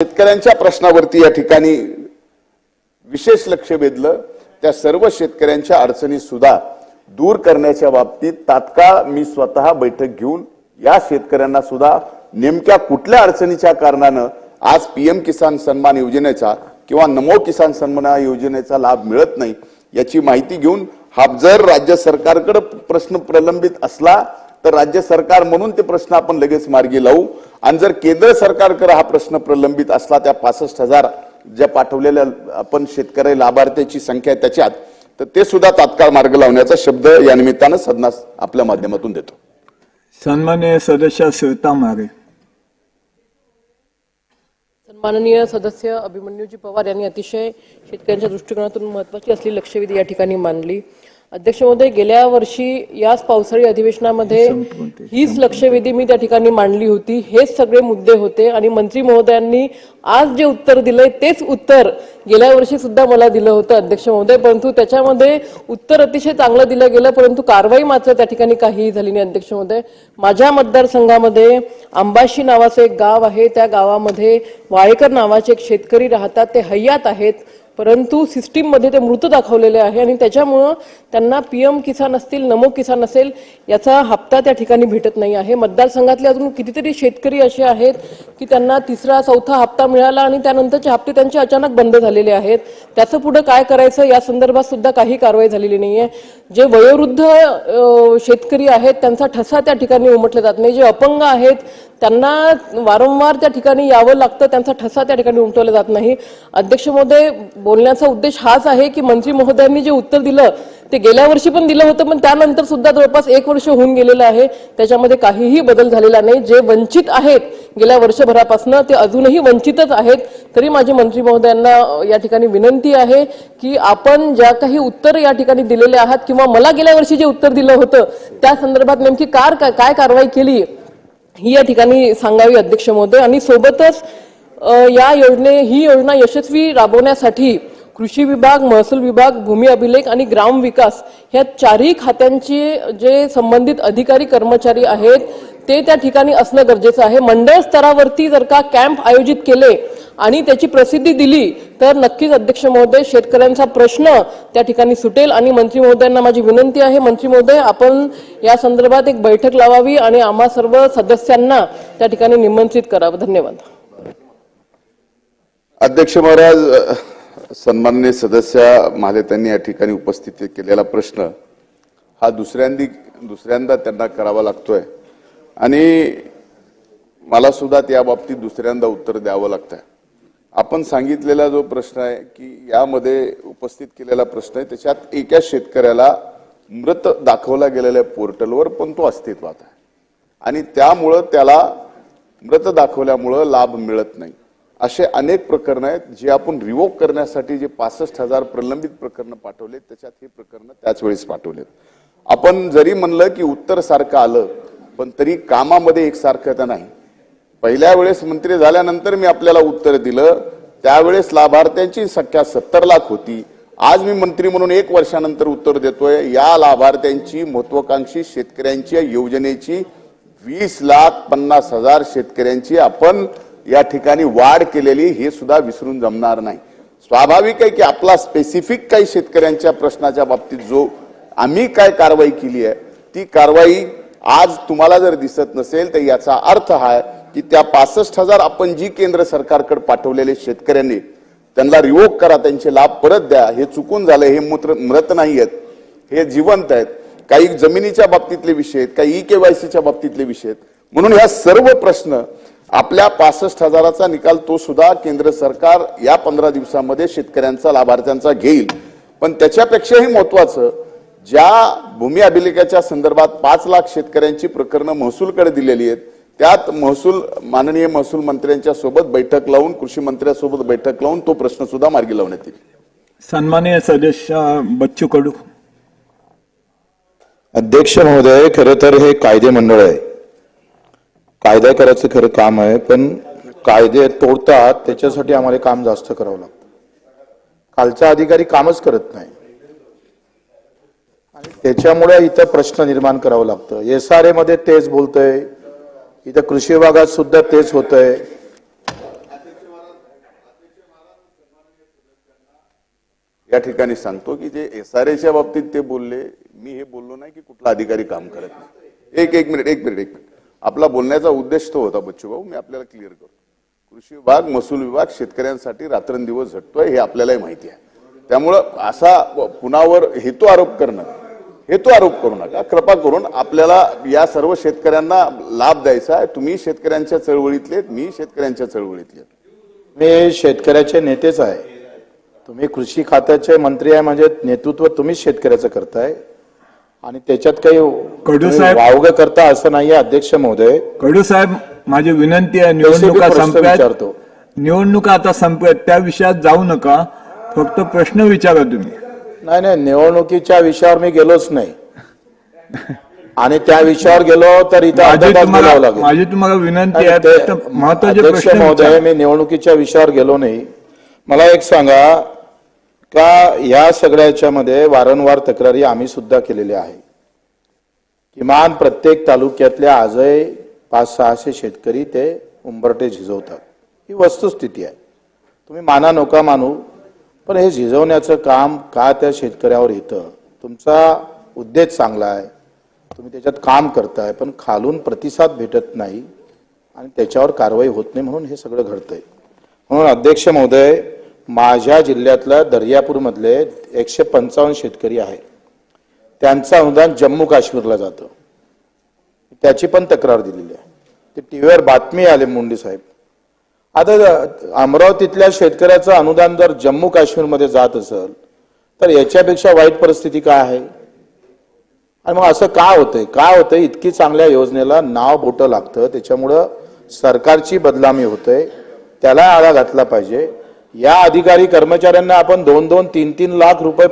शेतकऱ्यांच्या प्रश्नावरती या ठिकाणी विशेष लक्ष वेधलं. त्या सर्व शेतकऱ्यांच्या अडचणी सुद्धा दूर करण्याच्या बाबतीत तात्काळ मी स्वतः बैठक घेऊन या शेतकऱ्यांना सुद्धा नेमक्या कुठल्या अडचणीच्या कारणानं आज पीएम किसान सन्मान योजनेचा किंवा नमो किसान सन्मान योजनेचा लाभ मिळत नाही याची माहिती घेऊन हा जर राज्य सरकारकडे प्रश्न प्रलंबित असला तर राज्य सरकार म्हणून ते प्रश्न आपण लगेच मार्गी लावू. आणि जर केंद्र सरकारकडे हा प्रश्न प्रलंबित असला त्या पासष्ट हजार ज्या पाठवलेल्या आपण शेतकरी लाभार्थ्याची संख्या आहे त्याच्यात तर ते सुद्धा तात्काळ मार्ग लावण्याचा शब्द या निमित्तानं सदनास आपल्या माध्यमातून देतो. सन्मान्य सदस्य श्वेता मारे. माननीय सदस्य अभिमन्यूजी पवार यांनी अतिशय शेतकऱ्यांच्या दृष्टिकोनातून महत्वाची असलेली लक्षवेधी या ठिकाणी मांडली. अध्यक्ष महोदय गेल्या वर्षी याच पावसाळी अधिवेशनामध्ये हीच लक्षवेधी मी त्या ठिकाणी मांडली होती. हेच सगळे मुद्दे होते आणि मंत्री महोदयांनी आज जे उत्तर दिलंय तेच उत्तर गेल्या वर्षी सुद्धा मला दिलं होतं अध्यक्ष महोदय परंतु त्याच्यामध्ये उत्तर अतिशय चांगलं दिलं गेलं परंतु कारवाई मात्र त्या ठिकाणी काहीही झाली नाही अध्यक्ष महोदय माझ्या मतदारसंघामध्ये आंबाशी नावाचं एक गाव आहे. त्या गावामध्ये वाळेकर नावाचे एक शेतकरी राहतात. ते हय्यात आहेत. परंतु सिस्टीममध्ये ते मृत दाखवलेले आहे आणि त्याच्यामुळं त्यांना पी एम किसान असतील नमो किसान असेल याचा हप्ता त्या ठिकाणी भेटत नाही आहे. मतदारसंघातले अजून कितीतरी शेतकरी असे आहेत की त्यांना तिसरा चौथा हप्ता मिळाला आणि त्यानंतरचे हप्ते त्यांचे अचानक बंद झालेले आहेत. त्याचं पुढं काय करायचं या संदर्भात सुद्धा काही कारवाई झालेली नाही आहे जे वयोवृद्ध शेतकरी आहेत त्यांचा ठसा त्या ठिकाणी उमटला जात नाही. जे अपंग आहेत त्यांना वारंवार त्या ठिकाणी यावं लागतं त्यांचा ठसा त्या ठिकाणी उमटवला जात नाही. अध्यक्ष महोदय बोलण्याचा उद्देश हाच आहे की मंत्री महोदयांनी जे उत्तर दिलं ते गेल्या वर्षी पण दिलं होतं पण त्यानंतर सुद्धा जवळपास एक वर्ष होऊन गेलेलं आहे. त्याच्यामध्ये काहीही बदल झालेला नाही. जे वंचित आहेत गेल्या वर्षभरापासून ते अजूनही वंचितच आहेत. तरी माझी मंत्री महोदयांना या ठिकाणी विनंती आहे की आपण ज्या काही उत्तर या ठिकाणी दिलेले आहात किंवा मला गेल्या वर्षी जे उत्तर दिलं होतं त्या संदर्भात नेमकी कार काय कारवाई केली ही या ठिकाणी सांगावी अध्यक्ष महोदय. आणि सोबतच या योजने ही योजना यशस्वी राबवण्यासाठी कृषी विभाग महसूल विभाग भूमी अभिलेख आणि ग्राम विकास ह्या चारही खात्यांचे जे संबंधित अधिकारी कर्मचारी आहेत ते त्या ठिकाणी असणं गरजेचं आहे. मंडळ स्तरावरती जर का कॅम्प आयोजित केले आणि त्याची प्रसिद्धी दिली तर नक्कीच अध्यक्ष महोदय शेतकऱ्यांचा प्रश्न त्या ठिकाणी सुटेल. आणि मंत्री महोदयांना माझी विनंती आहे मंत्री महोदय आपण या संदर्भात एक बैठक लावावी आणि आम्हा सर्व सदस्यांना त्या ठिकाणी निमंत्रित करावं. धन्यवाद. अध्यक्ष महाराज अ, सन्माननीय सदस्य महाले त्यांनी या ठिकाणी उपस्थित केलेला प्रश्न हा दुसऱ्यांदी दुसऱ्यांदा त्यांना करावा लागतोय. आणि मला सुद्धा त्या बाबतीत दुसऱ्यांदा उत्तर द्यावं लागतंय. आपण सांगितलेला जो प्रश्न आहे की यामध्ये उपस्थित केलेला प्रश्न आहे त्याच्यात एका शेतकऱ्याला मृत दाखवला गेलेल्या पोर्टलवर पण तो अस्तित्वात आहे. आणि त्यामुळं त्याला मृत दाखवल्यामुळं लाभ मिळत नाही. असे अनेक प्रकरणं आहेत जे आपण रिवोक करण्यासाठी जे पासष्ट हजार प्रलंबित प्रकरणं पाठवले त्याच्यात हे प्रकरण त्याच वेळेस पाठवलेत. आपण जरी म्हणलं की उत्तर सारखं आलं पण तरी कामामध्ये एकसारखता नाही. पहिल्या वेळेस मंत्री झाल्यानंतर मी आपल्याला उत्तर दिलं. त्यावेळेस लाभार्थ्यांची संख्या सत्तर लाख होती. आज मी मंत्री म्हणून एक वर्षानंतर उत्तर देतोय. या लाभार्थ्यांची महत्वाकांक्षी शेतकऱ्यांची योजनेची वीस लाख पन्नास हजार शेतकऱ्यांची आपण या ठिकाणी वाढ केलेली हे सुद्धा विसरून जमणार नाही. स्वाभाविक आहे की आपला स्पेसिफिक काही शेतकऱ्यांच्या प्रश्नाच्या बाबतीत जो आम्ही काय कारवाई केली आहे ती कारवाई आज तुम्हाला जर दिसत नसेल तर याचा अर्थ हा आहे की त्या पासष्ट हजार आपण जी केंद्र सरकारकडे पाठवलेले शेतकऱ्यांनी त्यांना रिवोक करा त्यांचे लाभ परत द्या हे चुकून झालं हे मूत्र मृत नाही आहेत हे जिवंत आहेत. काही जमिनीच्या बाबतीतले विषय आहेत काही ई केवायसीच्या बाबतीतले विषय आहेत. म्हणून ह्या सर्व प्रश्न आपल्या पासष्ट हजाराचा निकाल तो सुद्धा केंद्र सरकार या पंधरा दिवसामध्ये शेतकऱ्यांचा लाभार्थ्यांचा घेईल. पण त्याच्यापेक्षाही महत्वाचं ज्या भूमी अभिलेखाच्या संदर्भात पाच लाख शेतकऱ्यांची प्रकरणं महसूलकडे दिलेली आहेत त्यात महसूल माननीय महसूल मंत्र्यांच्या सोबत बैठक लावून कृषी मंत्र्यांसोबत बैठक लावून तो प्रश्न सुद्धा मार्गी लावण्यात येईल. सन्मान्य सदस्य बच्चू कडू अध्यक्ष महोदय खरं तर हे कायदे मंडळ आहे. कायदा करायचं खरं काम आहे पण कायदे तोडतात त्याच्यासाठी आम्हाला काम जास्त करावं लागतं. खालचा अधिकारी कामच करत नाही. आणि त्याच्यामुळे इथं प्रश्न निर्माण करावं लागतं. एस आर ए मध्ये तेच बोलतंय. इथं कृषी विभागात सुद्धा तेच होत आहे या ठिकाणी सांगतो की जे एस आर एच्या बाबतीत ते बोलले मी हे बोललो नाही की कुठला अधिकारी काम करत नाही. एक एक मिनिट एक मिनिट एक मिनिट. आपला बोलण्याचा उद्देश तो होता बच्चू भाऊ मी आपल्याला क्लिअर करतो. कृषी विभाग महसूल विभाग शेतकऱ्यांसाठी रात्रंदिवस झटतोय हे आपल्यालाही माहिती आहे. त्यामुळं असा कुणावर हेतू आरोप करणं हेतू आरोप करू नका. कृपा करून आपल्याला या सर्व शेतकऱ्यांना लाभ द्यायचा आहे. तुम्ही शेतकऱ्यांच्या चळवळीतले मी शेतकऱ्यांच्या चळवळीतले. मी शेतकऱ्याचे नेतेच आहे. तुम्ही कृषी खात्याचे मंत्री आहे म्हणजे नेतृत्व तुम्हीच शेतकऱ्याचं करताय. आणि त्याच्यात काही कडू तुम्ही साहेब- वावगं करता असं नाहीये अध्यक्ष महोदय. कडू साहेब माझी विनंती आहे निवडणुका प्रश्न संपल्यात विचारतो. निवडणुका आता संपल्यात त्या विषयात जाऊ नका. फक्त प्रश्न विचारा तुम्ही. नाही नाही निवडणुकीच्या विषयावर मी गेलोच नाही. आणि त्या विषयावर गेलो तर इथं माझी तुम्हाला माझी विनंती आहे महत्त्वाचे प्रश्न महोदय. मी निवडणुकीच्या विषयावर गेलो नाही. मला एक सांगा का या सगळ्याच्या मध्ये वारंवार तक्रारी आम्ही सुद्धा केलेल्या आहे? किमान प्रत्येक तालुक्यातल्या आजही पाच सहाशे शेतकरी ते उंबरटे झिजवतात. ही वस्तुस्थिती आहे. तुम्ही माना नका मानू. पण हे झिजवण्याचं काम का त्या शेतकऱ्यावर येतं? तुमचा उद्देश चांगला आहे. तुम्ही त्याच्यात काम करताय पण खालून प्रतिसाद भेटत नाही आणि त्याच्यावर कारवाई होत नाही म्हणून हे सगळं घडतंय. म्हणून अध्यक्ष महोदय माझ्या जिल्ह्यातल्या दर्यापूरमधले एकशे पंचावन्न शेतकरी आहेत. त्यांचं अनुदान जम्मू काश्मीरला जातं. त्याची पण तक्रार दिलेली आहे. ती व्हीवर बातमी आली मुंडे साहेब. आता अमरावतीतल्या शेतकऱ्याचं अनुदान जर जम्मू काश्मीरमध्ये जात असेल तर याच्यापेक्षा वाईट परिस्थिती काय आहे? आणि मग असं का होतंय? काय होतंय? इतकी चांगल्या योजनेला नाव बोटं लागतं. त्याच्यामुळं सरकारची बदलामी होते त्याला आळा घातला पाहिजे. या अधिकारी कर्मचाऱ्यांना आपण दोन दोन तीन तीन लाख रुपये